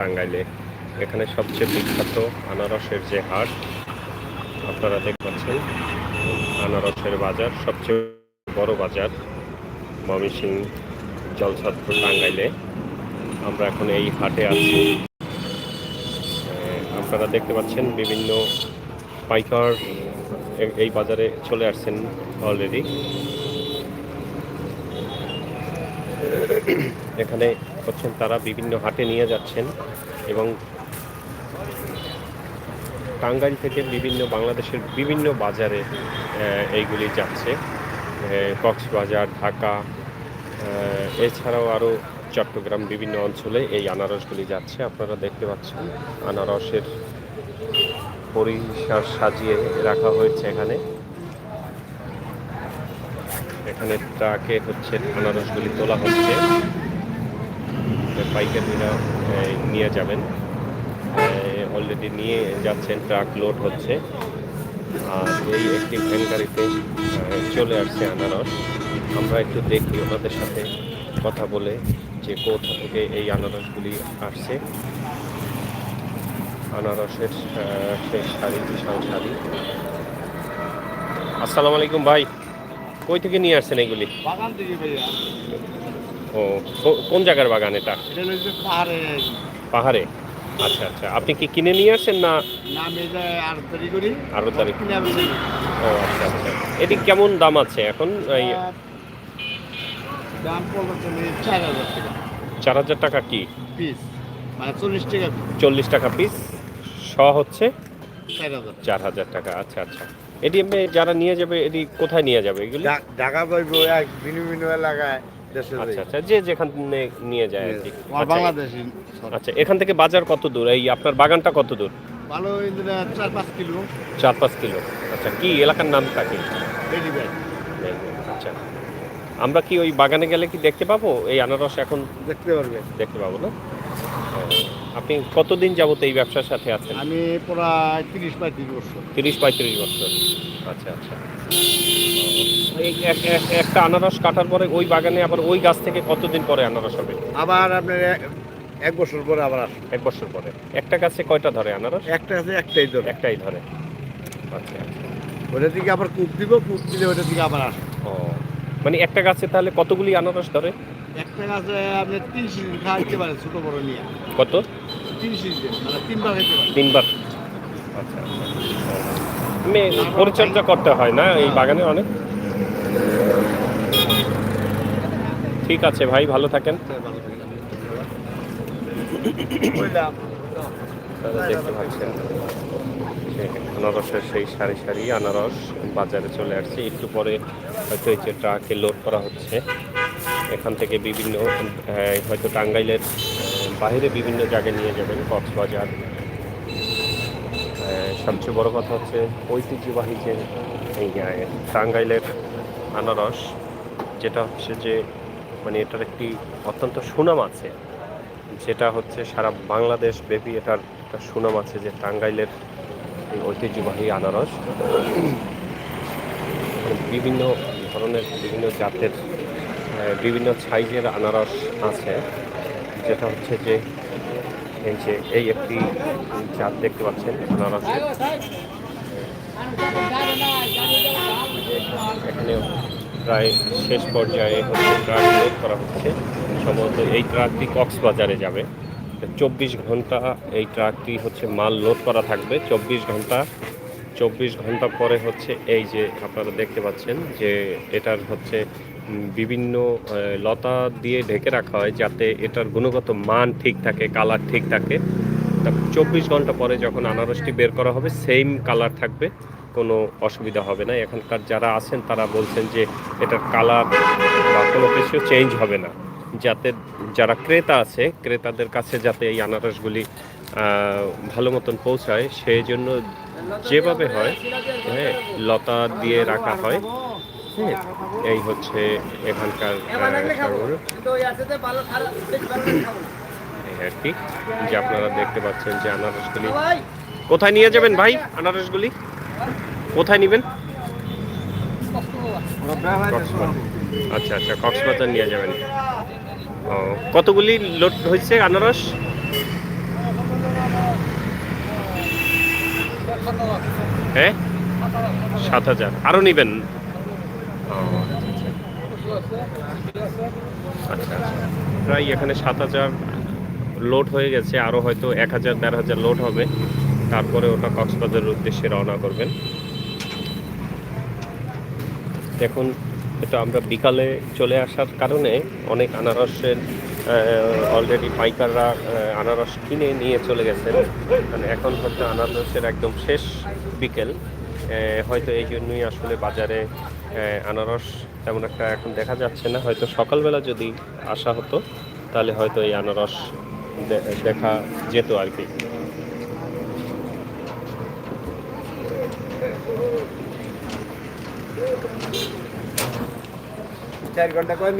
টাঙ্গাইলে এখানে সবচেয়ে বিখ্যাত আনারসের যে হাট, আপনারা দেখতে পাচ্ছেন, আনারসের বাজার, সবচেয়ে বড় বাজার, ময়মনসিং জলছত্র টাঙ্গাইলে। আমরা এখন এই হাটে আছি। আপনারা দেখতে পাচ্ছেন বিভিন্ন পাইকার এই বাজারে চলে আসছেন অলরেডি এখানে হচ্ছেন তারা বিভিন্ন হাটে নিয়ে যাচ্ছেন এবং টাঙ্গাইল থেকে বিভিন্ন বাংলাদেশের বিভিন্ন বাজারে এইগুলি যাচ্ছে। কক্সবাজার, ঢাকা এছাড়াও আরও চট্টগ্রাম বিভিন্ন অঞ্চলে এই আনারসগুলি যাচ্ছে। আপনারা দেখতে পাচ্ছেন, আনারসের পরিসার সাজিয়ে রাখা হয়েছে এখানে। এখানে ট্রাকে হচ্ছে আনারসগুলি তোলা হচ্ছে। পাইকারিরা নিয়ে যাবেন। অলরেডি নিয়ে যাচ্ছেন ট্রাক লোড হচ্ছে। আর এই একটি ভ্যান গাড়িতে চলে আসছে আনারস। আমরা একটু দেখি ওনাদের সাথে কথা বলে যে কোথা থেকে এই আনারসগুলি আসছে। আনারসের সেই শাড়ি, বিশাল শাড়ি। আসসালামু আলাইকুম ভাই। কই থেকে নিয়ে আসছেন এগুলি? ও কোন জায়গার বাগান এটা? পাহাড়ে। আচ্ছা আচ্ছা। আপনি কি কিনে নিয়ে আসেন না? আর তারিখ। ও আচ্ছা আচ্ছা। এটি কেমন দাম আছে এখন? এই দাম চার হাজার টাকা। কি? মানে চল্লিশ টাকা পিস। শ হচ্ছে? চার হাজার টাকা। আচ্ছা আচ্ছা। এটি যারা নিয়ে যাবে এটি কোথায় নিয়ে যাবে এগুলি? ঢাকা পাইব এক আচ্ছা আচ্ছা যে যেখানে নিয়ে যায় আর কি। আচ্ছা, বাংলাদেশি আচ্ছা এখান থেকে বাজার কত দূর? এই আপনার বাগানটা কত দূর? ভালো চার পাঁচ কিলো। চার পাঁচ কিলো। আচ্ছা কি এলাকার নামটা কি? আচ্ছা আমরা কি ওই বাগানে গেলে কি দেখতে পাবো? এই আনারস এখন দেখতে পারবে। দেখতে পাবো না? আপনি কতদিন যাবত এই ব্যবসার সাথে আছেন? আমি প্রায় তিরিশ পঁয়ত্রিশ বছর। তিরিশ পঁয়ত্রিশ বছর। আচ্ছা আচ্ছা। একটা আনারস কাটার পরে ওই বাগানে আবার ওই গাছ থেকে কতদিন পরে আনারস হবে? আবার আপনার এক- বছর পরে আবার আসবে। এক বছর পরে। একটা গাছে কয়টা ধরে আনারস? একটা আছে একটাই ধরে। একটাই ধরে। আচ্ছা আচ্ছা। ওটা থেকে আবার কূপ দিব কূপ দিলে ওটা থেকে আবার আসবে। ও মানে একটা গাছে তাহলে কতগুলি আনারস ধরে? একটা গাছে আপনি তিন সিজন খাওয়াইতে পারেন ছোট বড় নিয়ে। কত? তিন সিজন মানে তিনবার খেতে পারেন। তিনবার। আচ্ছা আচ্ছা। পরিচর্যা করতে হয় না এই বাগানে অনেক? ঠিক আছে ভাই, ভালো থাকেন। দেখতে আনারসের সেই সারি সারি আনারস বাজারে চলে আসছে। একটু পরে হয়তো এই যে ট্রাকে লোড করা হচ্ছে। এখান থেকে বিভিন্ন হয়তো টাঙ্গাইলের বাইরে বিভিন্ন জায়গায় নিয়ে যাবেন, কক্সবাজার। সবচেয়ে বড় কথা হচ্ছে ঐতিহ্যবাহী যে টাঙ্গাইলের আনারস, যেটা হচ্ছে যে মানে এটার একটি অত্যন্ত সুনাম আছে। যেটা হচ্ছে সারা বাংলাদেশ ব্যাপী এটার একটা সুনাম আছে যে টাঙ্গাইলের ঐতিহ্যবাহী আনারস। বিভিন্ন ধরনের, বিভিন্ন জাতের বিভিন্ন সাইজের আনারস আছে। যেটা হচ্ছে যে, এই যে, এই একটি জাত দেখতে পাচ্ছেন, আনারসের। এখানে প্রায় শেষ পর্যায়ে হচ্ছে ট্রাক লোড করা হচ্ছে। সম্ভবত এই ট্রাকটি কক্সবাজারে যাবে। চব্বিশ ঘণ্টা এই ট্রাকটি হচ্ছে মাল লোড করা থাকবে। চব্বিশ ঘণ্টা চব্বিশ ঘণ্টা পরে হচ্ছে এই যে আপনারা দেখতে পাচ্ছেন যে এটার হচ্ছে বিভিন্ন লতা দিয়ে ঢেকে রাখা হয় যাতে এটার গুণগত মান ঠিক থাকে, কালার ঠিক থাকে। তারপর চব্বিশ ঘণ্টা পরে যখন আনারসটি বের করা হবে, সেম কালার থাকবে। কোনো অসুবিধা হবে না। এখানকার যারা আছেন, তারা বলছেন যে এটার কালার বা কোনো কিছু চেঞ্জ হবে না। যাতে যারা ক্রেতা আছে, ক্রেতাদের কাছে যাতে এই আনারসগুলি ভালো মতন পৌঁছায়, সেই জন্য যেভাবে হয় হ্যাঁ লতা দিয়ে রাখা হয়। হ্যাঁ এই হচ্ছে এখানকার আর কি, যে আপনারা দেখতে পাচ্ছেন যে আনারসগুলি কোথায় নিয়ে যাবেন ভাই? আনারসগুলি? কোথায় নেবেন? আচ্ছা আচ্ছা কক্সবাজার নিয়ে যাবেন। ও কতগুলি লোড হয়েছে আনারস? হ্যাঁ? সাত হাজার। আরও নেবেন? আচ্ছা, আচ্ছা।, আচ্ছা, আচ্ছা প্রায় এখানে সাত হাজার লোড হয়ে গেছে। আরও হয়তো এক হাজার দেড় হাজার লোড হবে। তারপরে ওটা কক্সবাজারের উদ্দেশ্যে রওনা করবেন। দেখুন, এটা আমরা বিকালে চলে আসার কারণে অনেক আনারসের অলরেডি পাইকাররা আনারস কিনে নিয়ে চলে গেছেন। মানে এখন হচ্ছে আনারসের একদম শেষ বিকেল। হয়তো এই জন্যই আসলে বাজারে আনারস তেমন একটা এখন দেখা যাচ্ছে না। হয়তো সকালবেলা যদি আসা হতো, তাহলে হয়তো এই আনারস দেখা যেত আর কি। চার ঘণ্টা করে